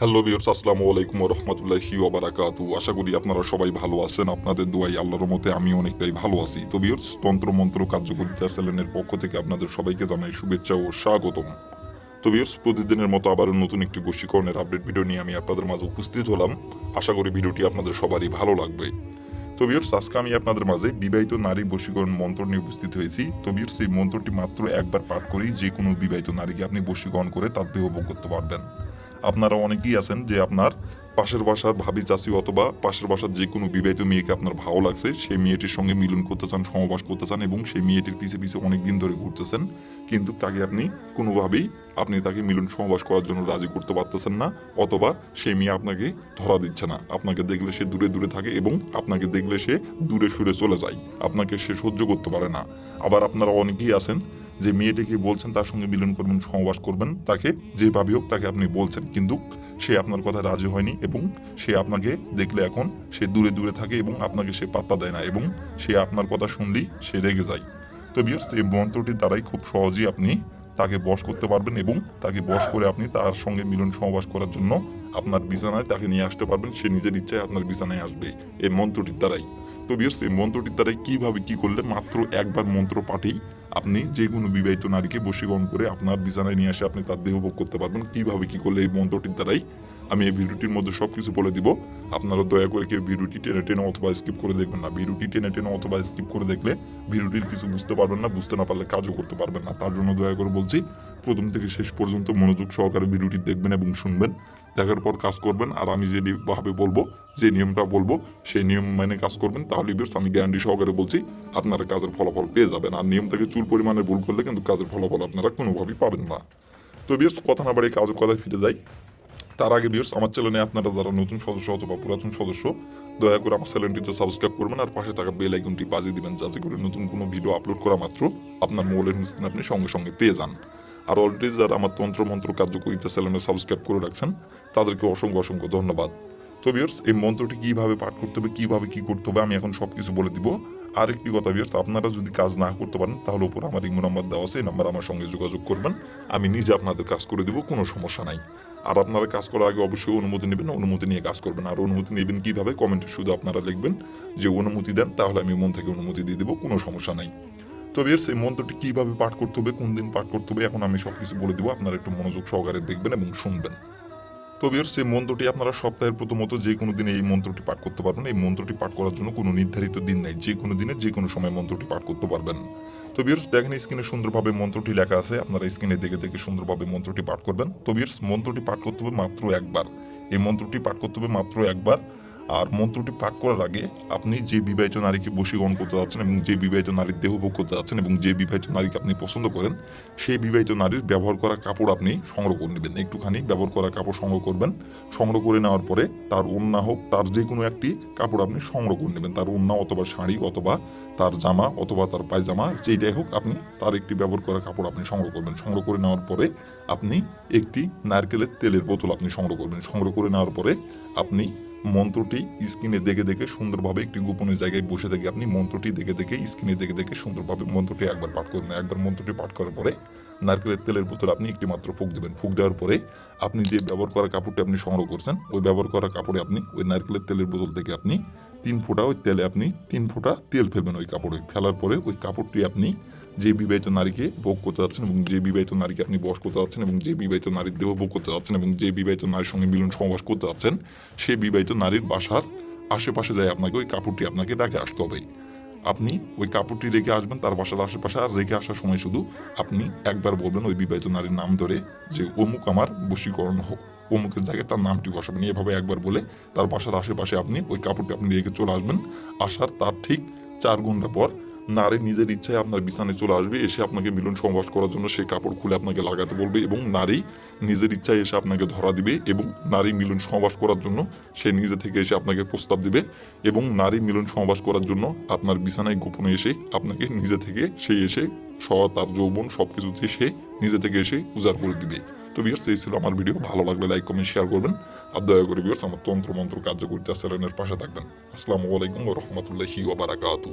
Hello বিয়র্স আসসালামু আলাইকুম রহমতুল্লাহি ওবারাকাতু আশা করি আপনারা সবাই ভালো আছেন, আপনাদের দোয়াই আল্লাহর মতে আমি অনেকটাই ভালো আছি। তো বিয়র্স তন্ত্র মন্ত্র কার্যকরিতা চ্যানেলের পক্ষ থেকে আপনাদের সবাইকে জানাই শুভেচ্ছা ও স্বাগতম। তো বিয়র্স প্রতিদিনের মতো আবারও নতুন একটি বশীকরণের আপডেট ভিডিও নিয়ে আমি আপনাদের মাঝে উপস্থিত হলাম। আশা করি ভিডিওটি আপনাদের সবারই ভালো লাগবে। তো বিয়র্স আজকে আমি আপনাদের মাঝে বিবাহিত নারী বশীকরণ মন্ত্র নিয়ে উপস্থিত হয়েছি। তো বিয়র্স এই মন্ত্রটি মাত্র একবার পাঠ করেই যে কোনো বিবাহিত নারীকে আপনি বশীকরণ করে তার দেহ ভোগ করতে পারবেন। আপনারা অনেকেই আছেন যে আপনার পাশের বাসার ভাবি চাষি অথবা পাশের বাসার যে কোনো বিবাহিত মেয়েকে আপনার ভালো লাগছে, সেই মেয়েটির সঙ্গে মিলন করতে চান সমবাস করতে চান এবং সেই মেয়েটির পিছে পিছে অনেক দিন ধরে ঘুরতেছেন। কিন্তু তাকে আপনি কোনোভাবেই আপনি তাকে মিলন সমবাস করার জন্য রাজি করতে পারতেছেন না অথবা সেই মেয়ে আপনাকে ধরা দিচ্ছে না। আপনাকে দেখলে সে দূরে দূরে থাকে এবং আপনাকে দেখলে সে দূরে সরে চলে যায়। আপনাকে সে সহ্য করতে পারে না। আবার আপনারা অনেকেই আছেন যে মেয়েটিকে বলছেন তার সঙ্গে মিলন করবেন, সহবাস করবেন, তাকে যেভাবে হোক তাকে আপনি বলছেন। কিন্তু সে আপনার কথা রাজি হয়নি এবং সে আপনাকে দেখলে এখন সে দূরে দূরে থাকে এবং আপনাকে সে পাত্তা দেয় না এবং সে আপনার কথা শুনলেই সে রেগে যায়। তো বিয়ার্স এই মন্ত্রটির দ্বারাই খুব সহজেই আপনি তাকে বশ করতে পারবেন এবং তাকে বশ করে আপনি তার সঙ্গে মিলন সহবাস করার জন্য আপনার বিছানায় তাকে নিয়ে আসতে পারবেন। সে নিজের ইচ্ছায় আপনার বিছানায় আসবে। এই মন্ত্রটির দ্বারাই। তো বিয়ার্স এই মন্ত্রটির দ্বারাই কীভাবে কি করলে মাত্র একবার মন্ত্র পাঠেই আপনি যে কোনো বিবাহিত নারীকে বশীকরণ করে আপনার বিছানায় নিয়ে আসে আপনি তার দেহ ভোগ করতে পারবেন। কীভাবে কি করলে এই মন্ত্রটির দ্বারাই আমি এই ভিডিওটির মধ্যে সবকিছু বলে দিব। আপনারা দয়া করে কেউ ভিডিওটি টেনে টেনে অথবা স্কিপ করে দেখবেন না। ভিডিওটি টেনে টেনে অথবা স্কিপ করে দেখলে ভিডিওটির কিছু বুঝতে পারবেন না, বুঝতে না পারলে কাজও করতে পারবেন না। তার জন্য দয়া করে বলছি, প্রথম থেকে শেষ পর্যন্ত মনোযোগ সহকারে ভিডিওটি দেখবেন এবং শুনবেন। দেখার পর কাজ করবেন। আর আমি যে ভাবে বলব, যে নিয়মটা বলব, সেই নিয়ম মেনে কাজ করবেন। তাহলে বেশ আমি গ্যারান্টি সহকারে বলছি, আপনারা কাজের ফলাফল পেয়ে যাবেন। আর নিয়ম থেকে চুল পরিমাণে ভুল করলে কিন্তু কাজের ফলাফল আপনারা কোনোভাবেই পাবেন না। তো বেশ কথা না বাড়ি কাজের কথায় ফিরে যাই। তার আগে বিয়ার্স আমার চ্যানেলে আপনারা যারা নতুন সদস্য অথবা পুরাতন সদস্য, দয়া করে আমার চ্যানেলটিতে সাবস্ক্রাইব করবেন আর পাশে থাকা বেল আইকনটি বাজিয়ে দিবেন যাতে করে নতুন কোনো ভিডিও আপলোড করা মাত্র আপনার মোবাইলের স্ক্রিনে আপনি সঙ্গে সঙ্গে পেয়ে যান। আর অলরেডি যারা আমার তন্ত্র মন্ত্র কার্যকরিতা চ্যানেলে সাবস্ক্রাইব করে রাখছেন, তাদেরকে অসংখ্য অসংখ্য ধন্যবাদ। তো বিয়ার্স এই মন্ত্রটি কীভাবে পাঠ করতে হবে, কীভাবে কি করতে হবে, আমি এখন সবকিছু বলে দিব। আরেকটি কথা বিয়ার্স আপনারা যদি কাজ না করতে পারেন, তাহলে উপর আমার ইমো নাম্বার দেওয়া আছে, এই নাম্বার আমার সঙ্গে যোগাযোগ করবেন। আমি নিজে আপনাদের কাজ করে দিব, কোনো সমস্যা নাই। আর আপনারা কাজ করার আগে অবশ্যই অনুমতি নেবেন, অনুমতি নিয়ে কাজ করবেন। আর অনুমতি নেবেন কীভাবে কমেন্টে শুধু আপনারা লিখবেন যে অনুমতি দেন, তাহলে আমি মন থেকে অনুমতি দিয়ে দেবো, কোনো সমস্যা নাই। তো বিয়ার্স, এই মন্ত্রটি কীভাবে পাঠ করতে হবে, কোন দিন পাঠ করতে হবে, এখন আমি সবকিছু বলে দিব, আপনারা একটু মনোযোগ সহকারে দেখবেন এবং শুনবেন। তো এই মন্ত্রটি আপনারা সপ্তাহের প্রথমত যে কোনো দিনে এই মন্ত্রটি পাঠ করতে পারবেন। এই মন্ত্রটি পাঠ করার জন্য কোনো নির্ধারিত দিন নেই। যে কোনো দিনে যে কোনো সময় মন্ত্রটি পাঠ করতে পারবেন। তো বিয়ার্স দেখেন স্ক্রিনে সুন্দরভাবে মন্ত্রটি লেখা আছে। আপনারা স্ক্রিনে দেখে দেখে সুন্দরভাবে মন্ত্রটি পাঠ করবেন। তো বিয়ার্স মন্ত্রটি পাঠ করতে হবে মাত্র একবার। এই মন্ত্রটি পাঠ করতে হবে মাত্র একবার। আর মন্ত্রটি পাঠ করার আগে আপনি যে বিবাহিত নারীকে বশীকরণ করতে যাচ্ছেন এবং যে বিবাহিত নারীর দেহ ভোগ করতে যাচ্ছেন এবং যে বিবাহিত নারীকে আপনি পছন্দ করেন, সেই বিবাহিত নারীর ব্যবহার করা কাপড় আপনি সংগ্রহ করে নেবেন। একটুখানি ব্যবহার করা কাপড় সংগ্রহ করবেন। সংগ্রহ করে নেওয়ার পরে তার ওন্না হোক, তার যে কোনো একটি কাপড় আপনি সংগ্রহ করে নেবেন। তার ওন্না অথবা শাড়ি অথবা তার জামা অথবা তার পায়জামা যেইটাই হোক আপনি তার একটি ব্যবহার করা কাপড় আপনি সংগ্রহ করবেন। সংগ্রহ করে নেওয়ার পরে আপনি একটি নারকেলের তেলের বোতল আপনি সংগ্রহ করবেন। সংগ্রহ করে নেওয়ার পরে আপনি মন্ত্রটি স্ক্রিনে দেখে দেখে সুন্দরভাবে একটি গোপনীয় জায়গায় বসে থেকে আপনি মন্ত্রটি দেখে দেখে স্ক্রিনে দেখে দেখে সুন্দরভাবে মন্ত্রটি একবার পাঠ করবেন একবার মন্ত্রটি পাঠ করার পরে নারকেলের তেলের বোতল আপনি একটি মাত্র ফুক দেবেন। ফুক দেওয়ার পরে আপনি যে ব্যবহার করা কাপড়টি আপনি সংগ্রহ করছেন, ওই ব্যবহার করা কাপড়ে আপনি ওই নারকেলের তেলের বোতল থেকে আপনি তিন ফোঁটা ওই তেলে আপনি তিন ফোঁটা তেল ফেলবেন ওই কাপড়ে। ফেলার পরে ওই কাপড়টি আপনি যে বিবাহিত নারীকে ভোগ করতে যাচ্ছেন এবং যে বিবাহিত নারীকে আপনি বস করতে যাচ্ছেন এবং যে বিবাহিত নারীর দেহ ভোগ করতে যাচ্ছেন এবং যে বিবাহিত নারীর সঙ্গে মিলন সমাবাস করতে যাচ্ছেন সেই বিবাহিত নারীর বাসার আশেপাশে যায় আপনাকে, ওই কাপড়টি আপনাকে রেখে আসতে হবে। আপনি ওই কাপড়টি রেখে আসবেন, তার বাসার আশেপাশে, আর রেখে আসার সময় শুধু আপনি একবার বলবেন ওই বিবাহিত নারীর নাম ধরে যে অমুক আমার বশীকরণ হোক অমুকের জায়গায় তার নামটি বসাবেন। এভাবে একবার বলে তার বাসার আশেপাশে আপনি ওই কাপড়টি আপনি রেখে চলে আসবেন। আসার তার ঠিক চার ঘণ্টা পর নারী নিজের ইচ্ছায় আপনার বিছানায় চলে আসবে, এসে আপনাকে মিলন সংবাস করার জন্য সেই কাপড় খুলে আপনাকে লাগাতে বলবে এবং নারী নিজের ইচ্ছায় এসে আপনাকে ধরা দিবে এবং নারী মিলন সহবাস করার জন্য সে নিজে থেকে এসে আপনাকে প্রস্তাব দিবে এবং নারী মিলন সহবাস করার জন্য আপনার বিছানায় গোপনে এসে আপনাকে নিজে থেকে সে এসে স তার যৌবন সব কিছুতে সে নিজে থেকে এসে উজাড় করে দিবে। তো বিয়ার্স এই ছিল আমার ভিডিও ভালো লাগলে লাইক কমেন্ট শেয়ার করবেন আর দয়া করে বিয়ার্স আমার তন্ত্র মন্ত্র কার্যকরিতা চ্যানেলের পাশে থাকবেন। আসসালামু আলাইকুম রহমতুল্লাহি ওবারাকাতু